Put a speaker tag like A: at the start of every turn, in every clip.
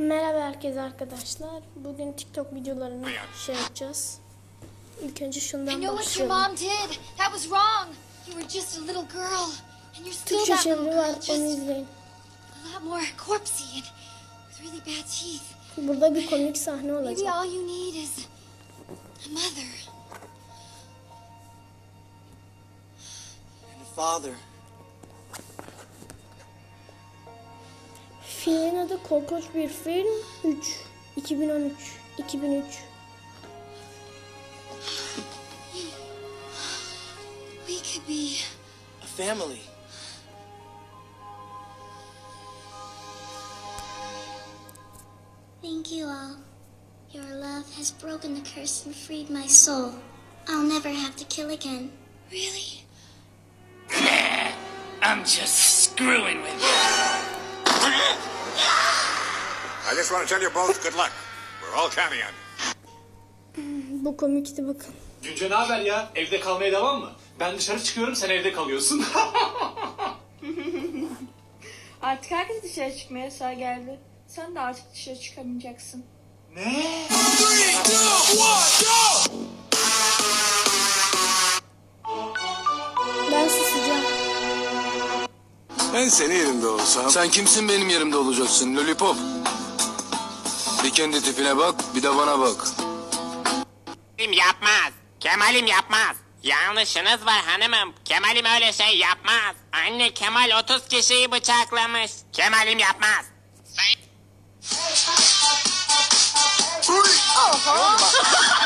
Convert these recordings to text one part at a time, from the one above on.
A: Merhaba herkese arkadaşlar. Bugün TikTok videolarını şey yapacağız. İlk önce şundan başlayalım. Türkçe çeviri
B: girl.
A: var onu izleyin. Burada bir komik sahne olacak.
C: father.
A: Filmin adı Korkunç Bir Film 3. 2013. 2003.
B: We could be.
C: A family.
D: Thank you all. Your love has broken the curse and freed my soul. I'll never have to kill again.
B: Really?
E: I'm just screwing with you.
F: I just want to tell you both good luck. We're all counting on you.
A: Bu komikti bakın.
G: Günce ne haber ya? Evde kalmaya devam mı? Ben dışarı çıkıyorum sen evde kalıyorsun.
H: Artık herkes dışarı çıkmaya yasağı geldi. Sen de artık dışarı çıkamayacaksın.
G: ne?
A: Ben
I: Ben senin yerinde olsam... Sen kimsin benim yerimde olacaksın lollipop? Bir kendi tipine bak, bir de bana bak.
E: Kemal'im yapmaz. Kemal'im yapmaz. Yanlışınız var hanımım. Kemal'im öyle şey yapmaz. Anne Kemal 30 kişiyi bıçaklamış. Kemal'im yapmaz.
J: Oğlum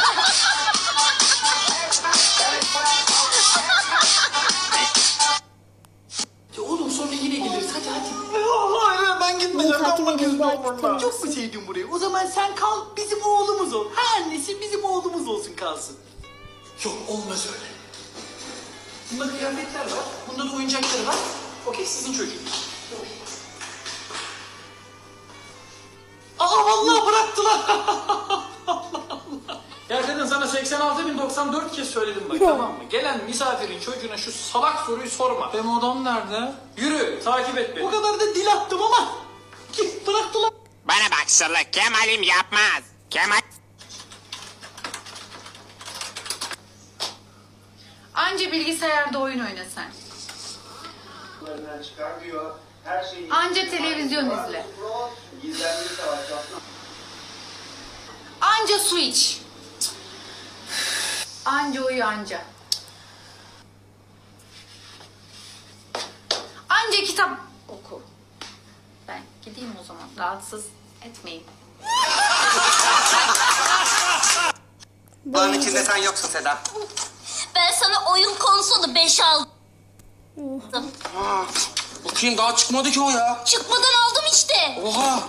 G: ben
A: takip
G: Ben
A: aktif
J: Çok mu sevdin burayı? O zaman sen kal bizim oğlumuz ol. Ha annesi bizim oğlumuz olsun kalsın. Yok olmaz öyle. Bunda kıyafetler var. Bunda da oyuncakları var. Okey sizin çocuğunuz. Aa vallahi bıraktılar. ya kadın sana 86.094 kez söyledim bak tamam mı? Gelen misafirin çocuğuna şu salak soruyu sorma. Benim odam nerede? Yürü takip et beni. O kadar da dil attım ama.
E: Sırlı. Kemal'im yapmaz. Kemal...
K: Anca bilgisayarda oyun oyna sen. Anca televizyon izle. Anca su iç. Anca uyu anca. Anca kitap oku. Ben gideyim o zaman. Rahatsız etmeyin.
C: Bunların içinde sen yoksun Seda.
D: Ben sana oyun konsolu 5 aldım.
C: Bakayım daha çıkmadı ki o ya.
D: Çıkmadan aldım işte.
C: Oha.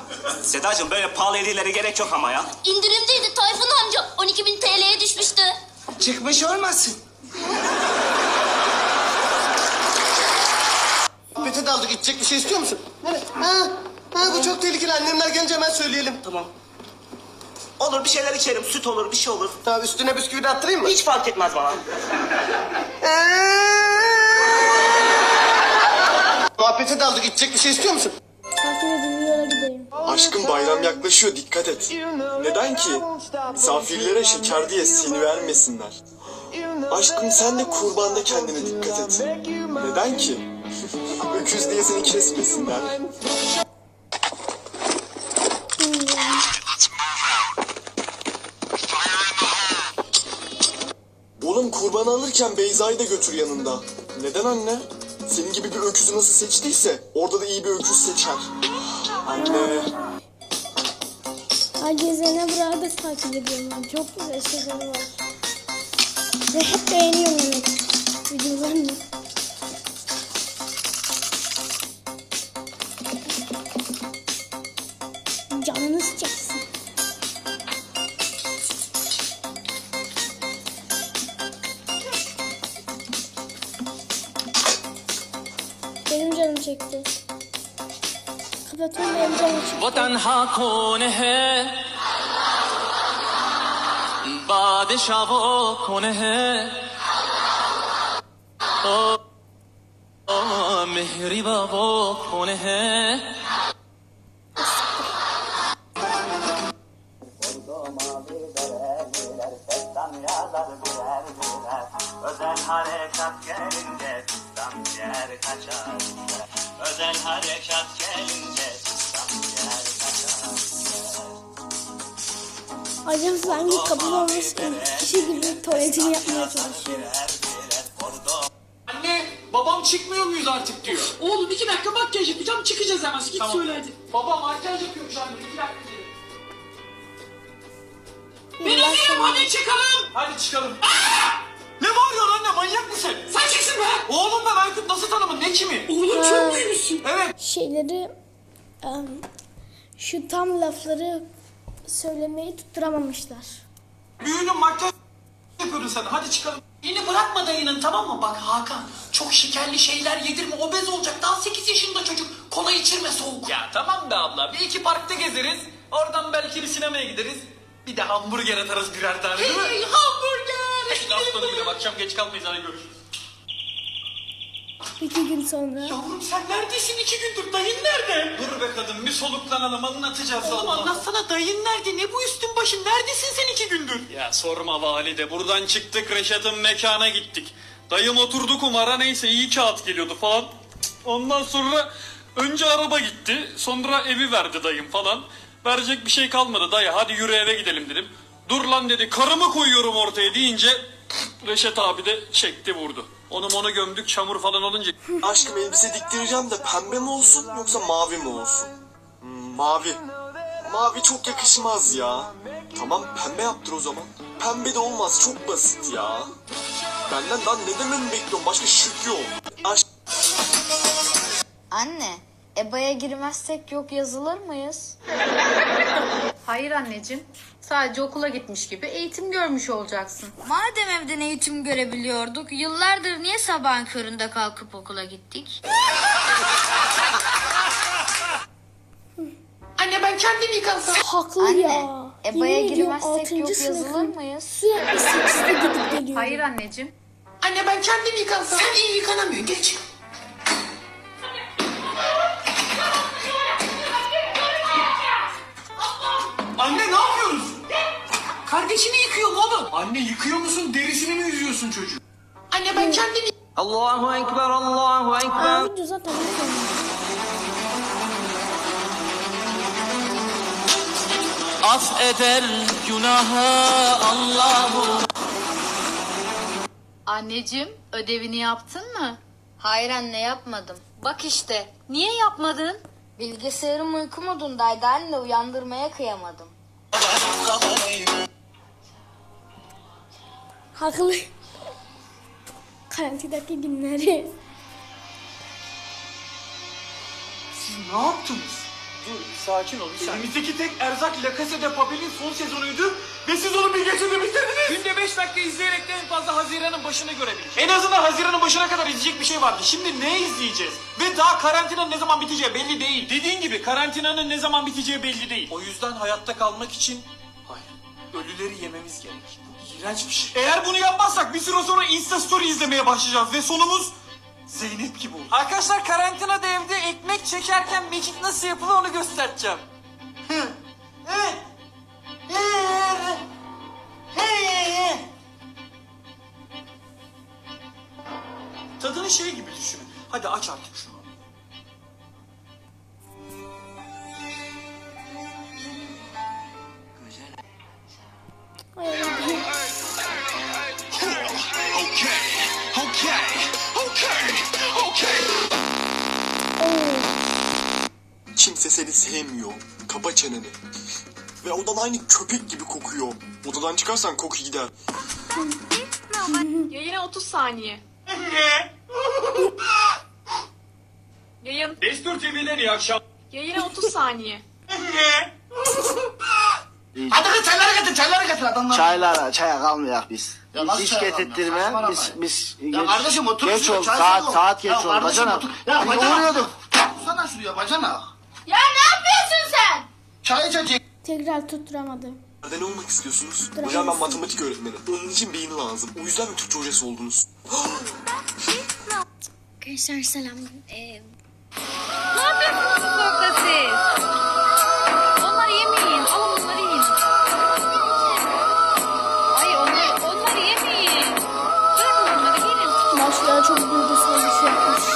L: Sedacığım böyle pahalı hediyelere gerek yok ama ya.
D: İndirimdeydi Tayfun amca. 12.000 TL'ye düşmüştü.
C: Çıkmış olmasın.
J: Mete daldık içecek bir şey istiyor musun? Ha, tehlikeli annemler gelince hemen söyleyelim.
L: Tamam. Olur bir şeyler içerim. Süt olur bir şey olur.
J: Tamam üstüne bisküvi de attırayım mı?
L: Hiç fark etmez bana.
J: Muhabbete daldık içecek bir şey istiyor musun?
A: Takip edin videolara gidelim.
I: Aşkım bayram yaklaşıyor, dikkat et. Neden ki? Misafirlere şeker diye seni vermesinler. Aşkım sen de kurbanda kendine dikkat et. Neden ki? Öküz diye seni kesmesinler. Alırken Beyza'yı da götür yanında. Neden anne? Senin gibi bir öküzü nasıl seçtiyse orada da iyi bir öküz seçer. Anne.
A: Acizene Burak'ı da takip ediyorum ben. Çok güzel şeyleri var. Ve hep beğeniyorum yani videolarını. çekti. Kapatın ben canı çekti.
E: Vatan hakone he. बादशाह वो कौन है ओ, ओ मेहरीबा वो कौन
L: yazar birer birer Özel harekat gelince sistem yer kaçar Özel harekat gelince sistem yer kaçar
A: Acaba sanki kapı olmuş kişi gibi tuvaletini yapmaya çalışıyor.
J: Anne babam çıkmıyor muyuz artık diyor. Oğlum iki dakika makyaj yapacağım çıkacağız hemen. Git söyle hadi. Babam makyaj yapıyormuş anne iki dakika
A: sonra
J: Hadi çıkalım. Hadi çıkalım. Ne bağırıyorsun anne manyak mısın? Sen kimsin be? Oğlum ben Aykut nasıl tanımın ne kimi? Oğlum çok büyümüşsün. Evet.
A: şeyleri em, şu tam lafları söylemeyi tutturamamışlar.
J: Büyüğünün makyaj yapıyordun sen. Hadi çıkalım. Beni bırakma dayının tamam mı? Bak Hakan çok şekerli şeyler yedirme obez olacak. Daha 8 yaşında çocuk. Kola içirme soğuk. Ya tamam be abla. Bir iki parkta gezeriz. Oradan belki bir sinemaya gideriz. Bir de hamburger atarız birer tane değil mi? Hey hamburger. Şimdi aslanım benim akşam geç kalmayız hadi görüşürüz.
A: İki gün sonra
J: Yavrum sen neredesin iki gündür? Dayın nerede? Dur be kadın bir soluklanalım anlatacağız Oğlum anlatsana dayın nerede? Ne bu üstün başın? Neredesin sen iki gündür? Ya sorma valide. Buradan çıktık Reşat'ın mekana gittik. Dayım oturdu kumara neyse iyi kağıt geliyordu falan. Ondan sonra önce araba gitti. Sonra evi verdi dayım falan. Verecek bir şey kalmadı dayı hadi yürü eve gidelim dedim. Dur lan dedi karımı koyuyorum ortaya deyince Reşat abi de çekti vurdu. Onu onu gömdük çamur falan olunca
I: Aşkım elbise diktireceğim de pembe mi olsun yoksa mavi mi olsun? Hmm, mavi. Mavi çok yakışmaz ya. Tamam pembe yaptır o zaman. Pembe de olmaz çok basit ya. Benden daha ne dememi bekliyorsun başka şık yok. Aşk
M: Anne, EBA'ya girmezsek yok yazılır mıyız?
K: Hayır anneciğim. Sadece okula gitmiş gibi eğitim görmüş olacaksın.
M: Madem evden eğitim görebiliyorduk, yıllardır niye sabahın köründe kalkıp okula gittik?
J: Anne ben kendim yıkansam.
A: haklı
M: Anne,
A: ya.
M: EBA'ya
A: Yemin ediyorum
M: girmezsek
A: altıncı
M: yok yazılır
A: sınıfın
M: mıyız?
A: Sürekli sekizde gidip geliyor.
K: Hayır anneciğim.
J: Anne ben kendim yıkansam. Sen iyi yıkanamıyorsun geç. Anne ne yapıyoruz? Kardeşini yıkıyorum oğlum. Anne yıkıyor musun derisini mi yüzüyorsun çocuğu? Anne ben kendim
L: Allahu Ekber Allahu Ekber
A: Aa, video zaten.
L: Affeder günaha Allahu
K: Anneciğim ödevini yaptın mı?
M: Hayır anne yapmadım.
K: Bak işte. Niye yapmadın?
M: Bilgisayarım uyku modundaydı anne uyandırmaya kıyamadım.
A: Haklı. Karantinadaki günleri.
J: Siz ne yaptınız? Dur sakin ol bir Elimizdeki tek erzak La Casa de Papel'in son sezonuydu ve siz onu bir gecede bitirdiniz. Günde 5 dakika izleyerek de en fazla Haziran'ın başını görebilir. En azından Haziran'ın başına kadar izleyecek bir şey vardı. Şimdi ne izleyeceğiz? Ve daha karantinanın ne zaman biteceği belli değil. Dediğin gibi karantinanın ne zaman biteceği belli değil. O yüzden hayatta kalmak için hayır ölüleri yememiz gerek. Bu iğrenç bir şey. Eğer bunu yapmazsak bir süre sonra Insta Story izlemeye başlayacağız ve sonumuz Zeynep gibi olur. Arkadaşlar karantinada evde ekmek çekerken mekik nasıl yapılır onu göstereceğim. evet. Tadını şey gibi düşünün. Hadi aç artık şunu.
I: Kimse seni sevmiyor. Kapa çeneni. Ve odan aynı köpek gibi kokuyor. Odadan çıkarsan koku gider.
H: Yayına 30 saniye. Yayın.
J: Destur TV'den iyi akşam.
H: Yayına 30 saniye.
L: Hadi kız çayları getir çayları getir adamlar
N: Çaylara, çaya kalmayak biz.
L: Ya nasıl
N: Hiç
L: çaya kalmayak?
N: Biz, biz
L: Ya
N: geç,
L: kardeşim otur
N: geç
L: şuraya,
N: oldu.
L: çay
N: Saat, saat geç
L: Ya
N: oldu.
L: kardeşim
N: Bacana.
L: otur. Ya
N: Hani
L: bacana.
N: uğruyorduk.
L: Sana şuraya bacana. Çay içecek.
A: Tekrar tutturamadı.
I: Nereden olmak istiyorsunuz?
A: Dramatik.
I: Hocam ben matematik öğretmeni. Onun için beyin lazım. O yüzden mi Türkçe hocası oldunuz?
D: Gençler selam. Ee...
K: Ne yapıyorsunuz burada siz? Onları yemeyin. Alın onları yiyin. Ay onları,
B: onları yemeyin. Bırakın onları yiyin.
A: Başlığa çok duygusal bir şey yapmış.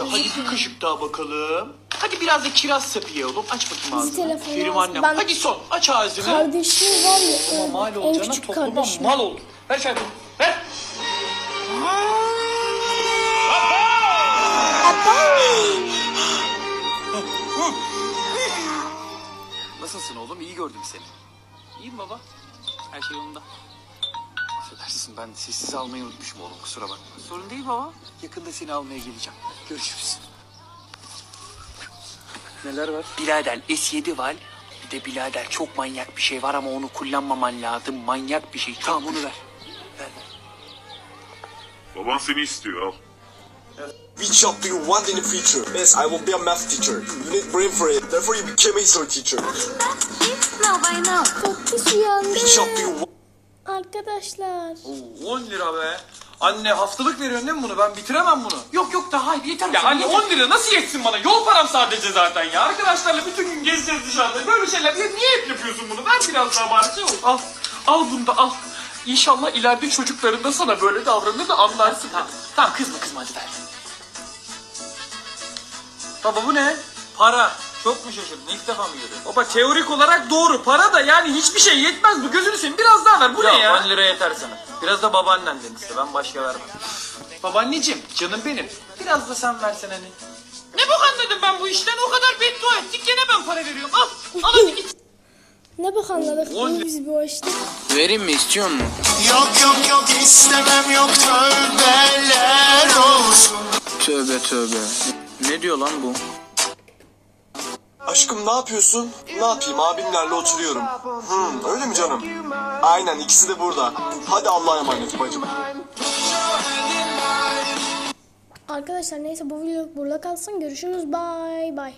K: O
G: daha bakalım. Hadi biraz da kiraz oğlum. Aç bakayım ağzını.
A: telefonu
G: Kerim annem.
A: Ben-
G: Hadi son. Aç ağzını.
A: Kardeşim var ya.
G: Ama mal
A: en
G: canım.
A: küçük
G: Topluma
A: kardeşim.
G: mal ol. Ver bunu. Ver. Nasılsın oğlum? İyi gördüm seni. İyiyim baba. Her şey yolunda. Affedersin ben sessiz almayı unutmuşum oğlum kusura bakma. Sorun değil baba. Yakında seni almaya geleceğim. Görüşürüz. Neler var? Birader S7 var. Bir de birader çok manyak bir şey var ama onu kullanmaman lazım. Manyak bir şey. Tamam onu ver.
O: Baban seni istiyor al.
I: Which job do you want in the future? Yes, I will be a math teacher. You need brain for it. Therefore you became a history teacher. Which job do you want?
A: Arkadaşlar.
G: 10 lira be. Anne haftalık veriyorsun değil mi bunu? Ben bitiremem bunu. Yok yok daha hayır yeter.
J: Ya anne 10 lira nasıl yetsin bana? Yol param sadece zaten ya. Arkadaşlarla bütün gün gezeceğiz dışarıda. Böyle şeyler ya niye hep yapıyorsun bunu? Ver biraz daha bari şey.
G: Al. Al bunu da al. İnşallah ileride çocukların da sana böyle davranır da anlarsın. Tamam, tamam kızma kızma hadi ver. Baba bu ne? Para. Çok mu şaşırdın? İlk defa mı görüyorsun?
J: Baba teorik olarak doğru. Para da yani hiçbir şey yetmez. Bu gözünü seveyim biraz daha ver. Bu ne ya?
G: 10 lira yeter sana. Biraz da babaannenden iste. Ben başka vermem. Babaanneciğim canım benim. Biraz da sen versen hani.
J: Ne bok anladım ben bu işten? O kadar beddua ettik gene ben para veriyorum. Al. Al hadi git.
A: Ne bak anladık bu biz bu işte.
G: Vereyim mi istiyor musun?
C: Yok yok yok istemem yok tövbeler olsun.
G: Tövbe tövbe. Ne diyor lan bu?
I: Aşkım ne yapıyorsun? Ne yapayım abimlerle oturuyorum. Hmm, öyle mi canım? Aynen ikisi de burada. Hadi Allah'a emanet bacım.
A: Arkadaşlar neyse bu video burada kalsın. Görüşürüz. Bye bye.